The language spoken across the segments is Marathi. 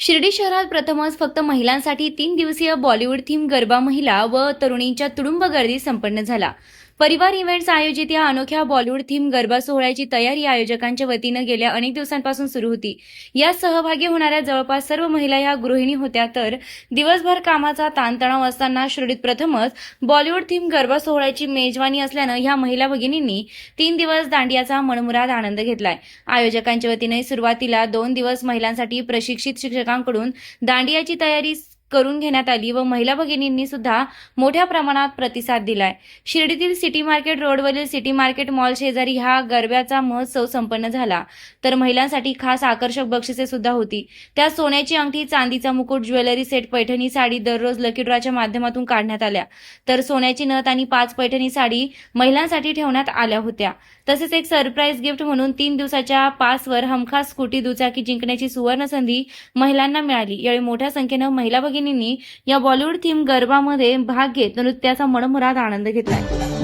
शिर्डी शहरात प्रथमच फक्त महिलांसाठी तीन दिवसीय बॉलिवूड थीम गरबा महिला व तरुणींच्या तुडुंब गर्दी संपन्न झाला. परिवार इव्हेंट्स आयोजित या अनोख्या बॉलिवूड थीम गरबा सोहळ्याची तयारी आयोजकांच्या वतीनं गेल्या अनेक दिवसांपासून सुरू होती. यात सहभागी होणाऱ्या जवळपास सर्व महिला ह्या गृहिणी होत्या तर दिवसभर कामाचा ताणतणाव असताना श्रेणीत प्रथमच बॉलिवूड थीम गरबा सोहळ्याची मेजवानी असल्यानं ह्या महिला भगिनींनी तीन दिवस दांडियाचा मनमुराद आनंद घेतलाय. आयोजकांच्या वतीने सुरुवातीला दोन दिवस महिलांसाठी प्रशिक्षित शिक्षकांकडून दांडियाची तयारी करून घेण्यात आली व महिला भगिनींनी सुद्धा मोठ्या प्रमाणात प्रतिसाद दिलाय. शिर्डीतील सिटी मार्केट रोडवरील सिटी मार्केट मॉल शेजारी हा गरब्याचा महोत्सव संपन्न झाला. तर महिलांसाठी खास आकर्षक बक्षिसे सुद्धा होती. त्या सोन्याची अंगठी चांदीचा मुकुट ज्वेलरी सेट पैठणी साडी दररोज लकीड्राच्या माध्यमातून काढण्यात आल्या. तर सोन्याची नथ आणि पाच पैठणी साडी महिलांसाठी ठेवण्यात आल्या होत्या. तसेच एक सरप्राईज गिफ्ट म्हणून तीन दिवसाच्या पासवर हमखास स्कूटी दुचाकी जिंकण्याची सुवर्ण संधी महिलांना मिळाली. यावेळी मोठ्या संख्येनं महिला भगिनी भगिनींनी या बॉलिवूड थीम गरबामध्ये भाग घेत नृत्याचा मनमुराद आनंद घेतलाय.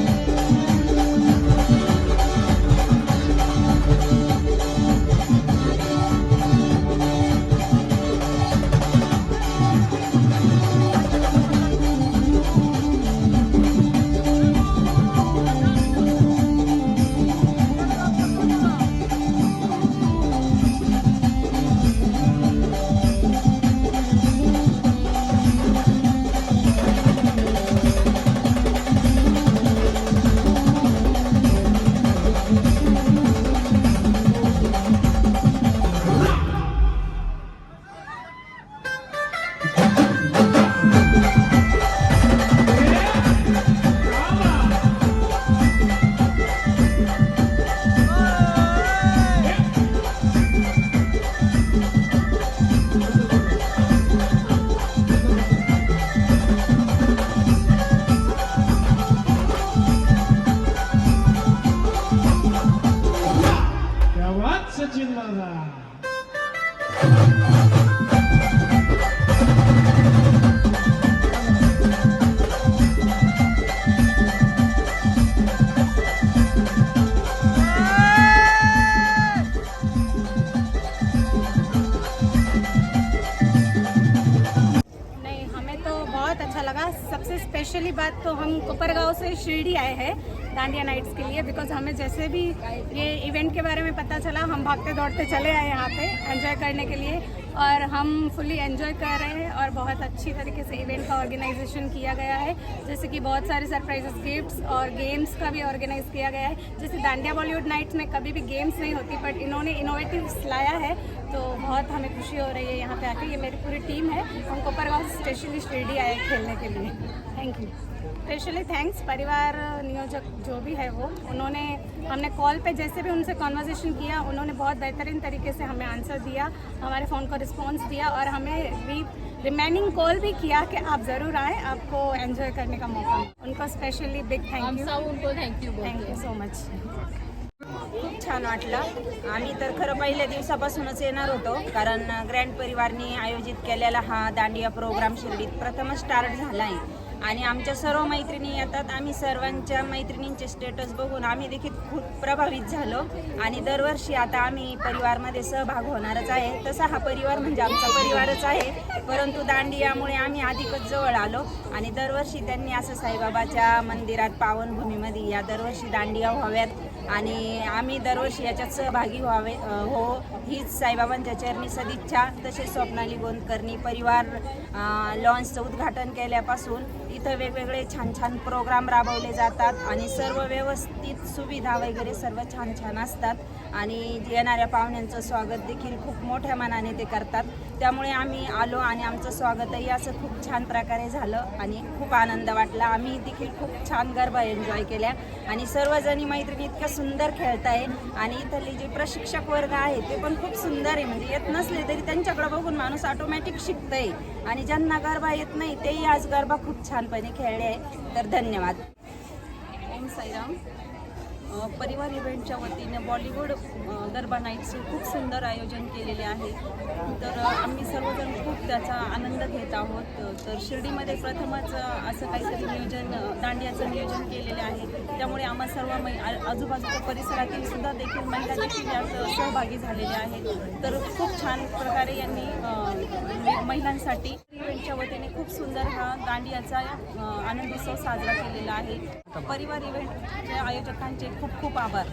सबसे स्पेशली बात तो हम कोपरगांव से शिरडी आए हैं, दांडिया नाइट्स के लिए बिकॉज़ हमें जैसे भी ये इवेंट के बारे में पता चला, हम भागते दौड़ते चले आए यहाँ पे एंजॉय करने के लिए। और हम फुली एंजॉय कर रहे हैं और बहुत अच्छी तरीके से इवेंट का ऑर्गेनाइजेशन किया गया है। जैसे कि बहुत सारे सरप्राइजेस गिफ्ट्स और गेम्स का भी ऑर्गेनाइज किया गया है। जैसे दांडिया बॉलीवुड नाइट्स में कभी भी गेम्स नहीं होती बट इन्होंने इनोवेटिव्स लाया है तो बहुत हमें खुशी हो रही है यहाँ पे आके। ये मेरी पूरी टीम है। हम से स्पेशली स्टेडी आए खेलने के लिए। थैंक यू स्पेशली थैंक्स परिवार नियोजक जो भी है वो उन्होंने हमने कॉल पे जैसे भी उनसे कॉन्वर्जेशन किया उन्होंने बहुत बेहतरीन तरीके से हमें आंसर दिया हमारे फ़ोन को रिस्पॉन्स दिया और हमें भी रिमेनिंग कॉल भी किया कि आप ज़रूर आएँ आपको एंजॉय करने का मौका। उनको स्पेशली बिग थैंक यू उनको thank you thank you so much खूप छान वाटलं. आम्ही तर खरं पहिल्या दिवसापासूनच येणार होतो कारण ग्रँड परिवारनी आयोजित केलेला हा दांडिया प्रोग्राम शिर्डीत प्रथमच स्टार्ट झाला आहे आणि आमच्या सर्व मैत्रिणी येतात. आम्ही सर्वांच्या मैत्रिणींचे स्टेटस बघून आम्ही देखील खूप प्रभावित झालो. आणि दरवर्षी आता आम्ही परिवारमध्ये सहभाग होणारच आहे. तसा हा परिवार म्हणजे आमचा परिवारच आहे. परंतु दांडियामुळे आम्ही अधिकच जवळ आलो. आणि दरवर्षी त्यांनी असं साईबाबाच्या मंदिरात पावनभूमीमध्ये या दरवर्षी दांडिया व्हाव्यात. आणि आम्ही दरवर्षी याच्यात सहभागी व्हावे हो हीच साईबाबांच्या चरणी सदिच्छा. तसेच स्वप्नाली गोंदकरनी परिवार लॉन्चचं उद्घाटन केल्यापासून इथं वेगवेगळे छान छान प्रोग्राम राबवले जातात आणि सर्व व्यवस्थित सुविधा वगैरे सर्व छान छान असतात. आणि येणाऱ्या पाहुण्यांचं स्वागत देखील खूप मोठ्या मनाने ते करतात. त्यामुळे आम्ही आलो आणि आमचं स्वागतही असं खूप छान प्रकारे झालं आणि खूप आनंद वाटला. आम्ही देखील खूप छान गरबा एन्जॉय केल्या आणि सर्वजणी मैत्रिणी इतक्या सुंदर खेळताय आणि इथले जे प्रशिक्षक वर्ग आहे ते पण खूप सुंदर आहे. म्हणजे येत नसले तरी त्यांच्याकडे बघून माणूस ऑटोमॅटिक शिकतंय आणि ज्यांना गरबा येत नाही तेही आज गरबा खूप छान छानपणे खेळले आहे. तर धन्यवाद. ओम साईराम. परिवार इव्हेंटच्या वतीने बॉलिवूड गरबा नाईट्सचे खूप सुंदर आयोजन केलेले आहे. तर आम्ही सर्वजण खूप त्याचा आनंद घेत आहोत. तर शिर्डीमध्ये प्रथमच असं काहीतरी नियोजन दांडियाचं नियोजन केलेले आहे. त्यामुळे आम्हा सर्व मै आजूबाजूच्या परिसरातील सुद्धा देखील महिला देखील यात सहभागी झालेल्या आहेत. तर खूप छान प्रकारे यांनी महिलांसाठी. इव्हेंटच्या वतीने खूप सुंदर हा दांडियाचा आनंदोत्सव साजरा केलेला आहे. परिवार इव्हेंटच्या आयोजकांचे खूप खूप आभार.